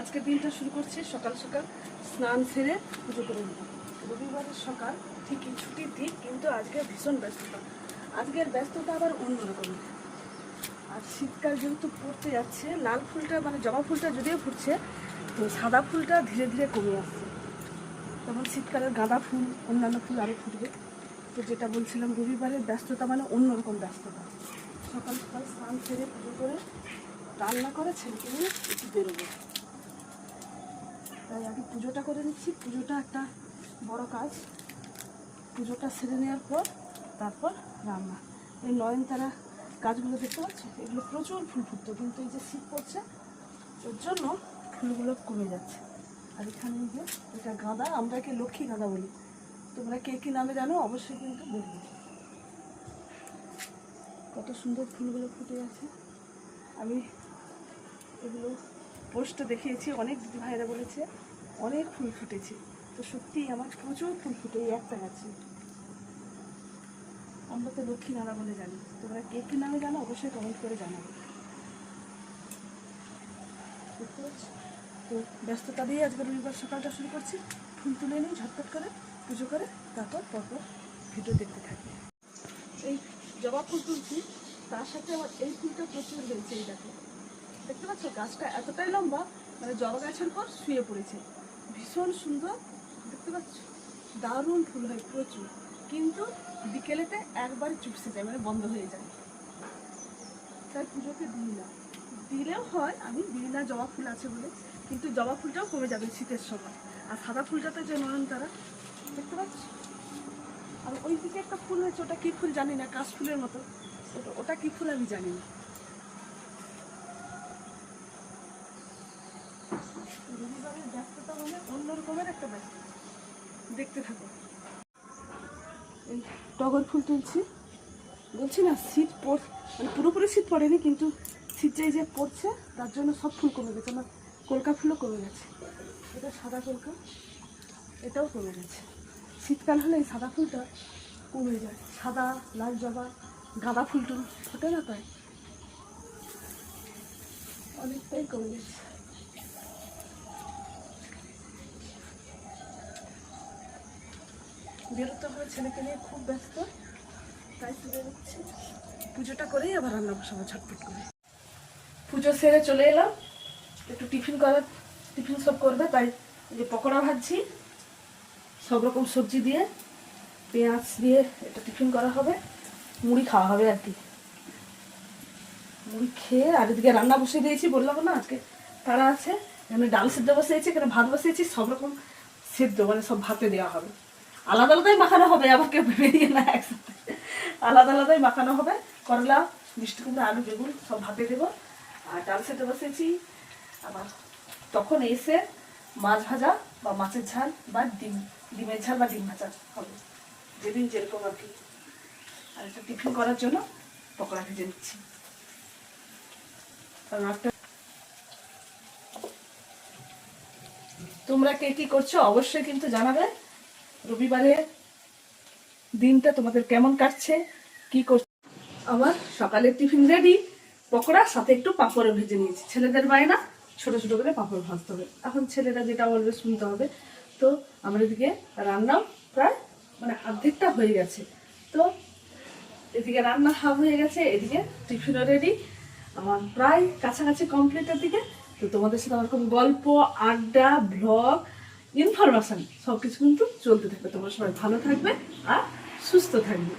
আজকে দিনটা শুরু করছি সকাল সকাল স্নান সেরে পুজো করে নিলাম। রবিবারের সকাল, ঠিকই ছুটির দিন, কিন্তু আজকে ভীষণ ব্যস্ততা। আজকের ব্যস্ততা আবার অন্যরকম। আর শীতকাল যেহেতু পড়তে যাচ্ছে, লাল ফুলটা মানে জবা ফুলটা যদিও ফুটছে, তো সাদা ফুলটা ধীরে ধীরে কমে আসছে। তখন শীতকালের গাঁদা ফুল, অন্যান্য ফুল আরও ফুটবে। তো যেটা বলছিলাম, রবিবারের ব্যস্ততা মানে অন্যরকম ব্যস্ততা। সকাল সকাল স্নান সেরে পুজো করে রান্না করে ছেলেকে নিয়ে একটু বেরোবো। তাই আগে পুজোটা করে নিচ্ছি। পুজোটা একটা বড় কাজ। পুজোটা সেরে নেওয়ার পর তারপর রান্না। এই নয়নতারা গাছগুলো দেখতে পাচ্ছি? এগুলো প্রচুর ফুল ফুটতো, কিন্তু এই যে শীত পড়ছে ওর জন্য ফুলগুলো কমে যাচ্ছে। আর এখানে যে এটা গাঁদা আমরা একে লক্ষ্মী গাঁদা বলি। তোমরা কে কী নামে জানো? অবশ্যই কিন্তু বলবে। কত সুন্দর ফুলগুলো ফুটে আছে। আমি এগুলো পোস্টে দেখিয়েছি, অনেক দিদি ভাইরা বলেছে, অনেক ফুল ফুটেছে। তো সত্যিই আমার প্রচুর ফুল ফুটে, এই একটা গাছে আমরা তো লক্ষ্মী নানা বলে জানি। তোমরা কে কী নামে জানো, অবশ্যই কমেন্ট করে জানাবে? তো ব্যস্ততা দিয়ে আজকে রবিবার সকালটা শুরু করছি। ফুল তুলে নিই, ঝটপট করে, পুজো করে, তারপর পরপর ভিডিও দেখতে থাকি। এই জবা ফুল তুলছি, তার সাথে আমার এই ফুলটা প্রচুর হয়েছে, এই দেখো। দেখতে পাচ্ছ, গাছটা এতটাই লম্বা মানে জবা গাছের পর শুয়ে পড়েছে। ভীষণ সুন্দর, দেখতে পাচ্ছ? দারুণ ফুল হয় প্রচুর। কিন্তু বিকেলেতে একবার চুপসে যায় মানে বন্ধ হয়ে যায়। তাই পুজোতে দিই না। দিলেও হয়, আমি দিই না, জবা ফুল আছে বলে। কিন্তু জবা ফুলটাও কমে যাবে শীতের সময়। আর সাদা ফুলটাতে যে নয়নতারা দেখতে পাচ্ছ? আর ওই দিকে একটা ফুল হয়েছে, ওটা কী ফুল জানি না, কাশ ফুলের মতো। ওটা- ওটা কি ফুল আমি জানি না। ব্যস্ততা মানে একটা দেখতে এই টগর ফুল তুলছি। বলছি না, শীত পড় মানে পুরোপুরি শীত পড়েনি, কিন্তু শীত যে যে পড়ছে, তার জন্য সব ফুল কমে গেছে। আমার কলকা ফুলও কমে গেছে। এটা সাদা কলকা, এটাও কমে গেছে। শীতকাল হলে এই সাদা ফুলটা কমে যায়। সাদা, লাল জবা, গাঁদা ফুল টুল, ফোটে না তাই? অনেকটাই কমে গেছে। বেরোতে হবে ছেলেকে নিয়ে খুব ব্যস্ত। তাই তো বেরোচ্ছি পুজোটা করেই আবার রান্না বসাবো ঝটপট করে। পুজো সেরে চলে এলাম। একটু টিফিন করার টিফিন সব করবে, তাই যে পকোড়া ভাজছি। সব রকম সবজি দিয়ে, পেঁয়াজ দিয়ে এটা টিফিন করা হবে। মুড়ি খাওয়া হবে আর কি। মুড়ি খেয়ে আর এদিকে রান্না বসিয়ে দিয়েছি, বললাম না, আজকে তারা আছে। এখানে ডাল সেদ্ধ বসিয়েছি, এখানে ভাত বসিয়েছি, সব রকম সেদ্ধ মানে সব ভাতে দেওয়া হবে। আলাদা আলাদাই মাখানো হবে, আবার কেউ বেরিয়ে না একসাথে। আলাদা আলাদাই মাখানো হবে। করলা, মিষ্টি কুমড়া, আলু, বেগুন সব ভাতে দেবো। আর ডাল সিদ্ধ বসিয়েছি। আবার তখন এসে মাছ ভাজা বা মাছের ঝাল বা ডিম, ডিমের ঝাল বা ডিম ভাজা হবে। যেদিন যেরকম আর কি। আর একটা টিফিন করার জন্য পকোড়া ভেজে নিচ্ছি। তোমরা কে কি করছ অবশ্যই কিন্তু জানাবে। রবিবারে দিনটা তোমাদের কেমন কাটছে? কি করছ আমার সকালের টিফিন রেডি পকোড়া, সাথে একটু পাঁপড় ভেজে নিয়েছি। ছেলেদের বায়না, ছোট ছোট করে পাঁপড় ভাজতে হবে। এখন ছেলেরা যেটা বলবে শুনতে হবে। তো আমার এদিকে রান্নাও প্রায় মানে অর্ধেকটা হয়ে গেছে। তো এদিকে রান্না হাফ হয়ে গেছে, এদিকে টিফিনও রেডি আমার প্রায় কাছাকাছি কমপ্লিটের দিকে। তো তোমাদের সাথে আমার কোনো গল্প, আড্ডা ব্লগ ইনফরমেশন সব কিছু কিন্তু চলতে থাকবে। তোমার সবাই ভালো থাকবে আর সুস্থ থাকবে।